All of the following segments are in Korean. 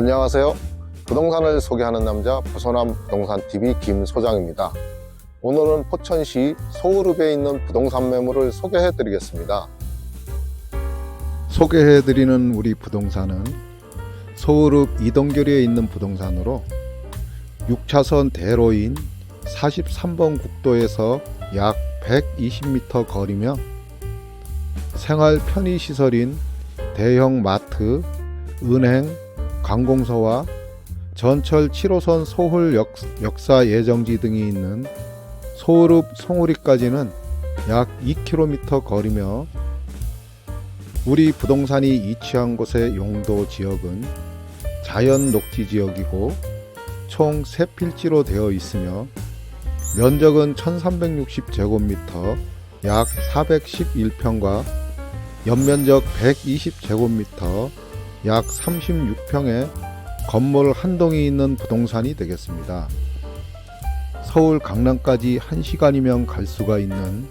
안녕하세요. 부동산을 소개하는 남자 부서남 부동산 TV 김 소장입니다. 오늘은 포천시 소울읍에 있는 부동산 매물을 소개해 드리겠습니다. 소개해 드리는 우리 부동산은 서울읍 이동교리에 있는 부동산으로 6차선 대로인 43번 국도에서 약 120m 거리며 생활 편의시설인 대형 마트, 은행, 관공서와 전철 7호선 소홀 역, 역사 예정지 등이 있는 서울읍 송우리까지는 약 2km 거리며 우리 부동산이 위치한 곳의 용도 지역은 자연 녹지 지역이고 총 3필지로 되어 있으며 면적은 1360제곱미터 약 411평과 연면적 120제곱미터 약 36평의 건물 한 동이 있는 부동산이 되겠습니다. 서울 강남까지 1시간이면 갈 수가 있는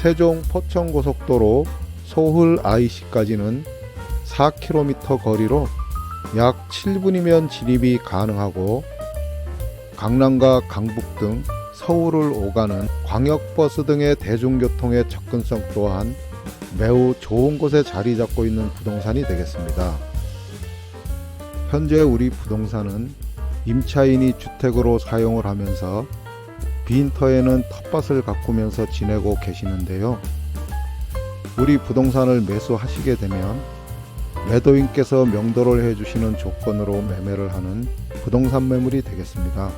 세종 포천 고속도로 소hul IC까지는 4km 거리로 약 7분이면 진입이 가능하고 강남과 강북 등 서울을 오가는 광역버스 등의 대중교통의 접근성 또한 매우 좋은 곳에 자리 잡고 있는 부동산이 되겠습니다. 현재 우리 부동산은 임차인이 주택으로 사용을 하면서 빈터에는 텃밭을 가꾸면서 지내고 계시는데요. 우리 부동산을 매수하시게 되면 매도인께서 명도를 해주시는 조건으로 매매를 하는 부동산 매물이 되겠습니다.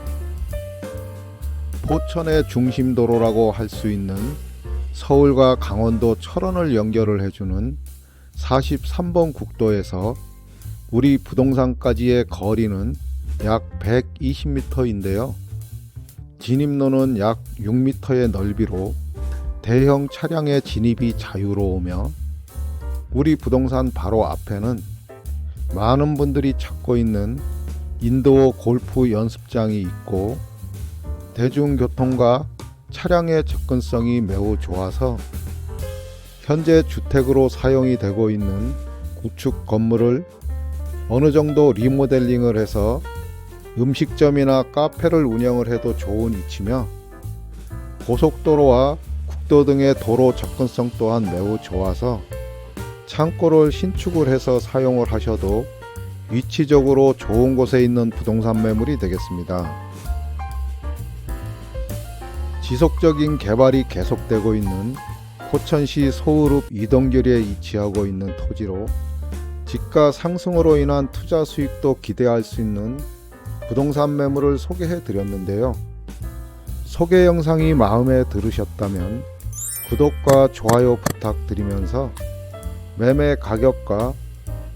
포천의 중심도로라고 할 수 있는 서울과 강원도 철원을 연결을 해주는 43번 국도에서 우리 부동산까지의 거리는 약 120m인데요. 진입로는 약 6m의 넓이로 대형 차량의 진입이 자유로우며 우리 부동산 바로 앞에는 많은 분들이 찾고 있는 인도어 골프 연습장이 있고 대중교통과 차량의 접근성이 매우 좋아서 현재 주택으로 사용이 되고 있는 구축 건물을 어느 정도 리모델링을 해서 음식점이나 카페를 운영을 해도 좋은 위치며 고속도로와 국도 등의 도로 접근성 또한 매우 좋아서 창고를 신축을 해서 사용을 하셔도 위치적으로 좋은 곳에 있는 부동산 매물이 되겠습니다. 지속적인 개발이 계속되고 있는 포천시 소울읍 이동교리에 위치하고 있는 토지로 집가 상승으로 인한 투자 수익도 기대할 수 있는 부동산 매물을 소개해 드렸는데요. 소개 영상이 마음에 들으셨다면 구독과 좋아요 부탁드리면서 매매 가격과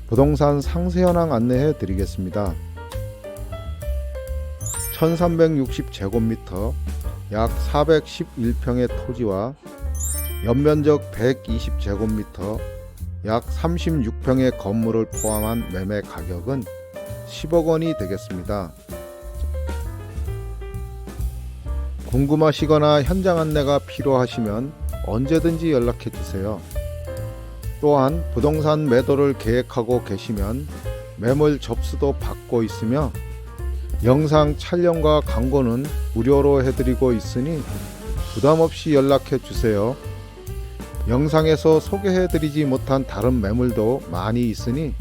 부동산 상세 현황 안내해 드리겠습니다. 1360제곱미터 약 411평의 토지와 연면적 120제곱미터 약 36평의 건물을 포함한 매매 가격은 10억 원이 되겠습니다. 궁금하시거나 현장 안내가 필요하시면 언제든지 연락해 주세요. 또한 부동산 매도를 계획하고 계시면 매물 접수도 받고 있으며 영상 촬영과 광고는 무료로 해드리고 있으니 부담 없이 연락해 주세요. 영상에서 소개해드리지 못한 다른 매물도 많이 있으니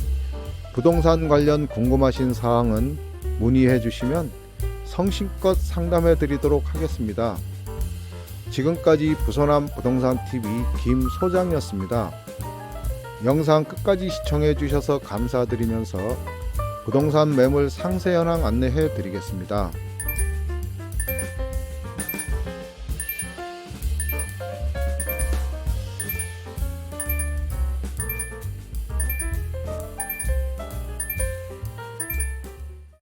부동산 관련 궁금하신 사항은 문의해 주시면 성심껏 상담해 드리도록 하겠습니다. 지금까지 부서남 부동산 TV 김 소장이었습니다. 영상 끝까지 시청해 주셔서 감사드리면서 부동산 매물 상세 현황 안내해 드리겠습니다.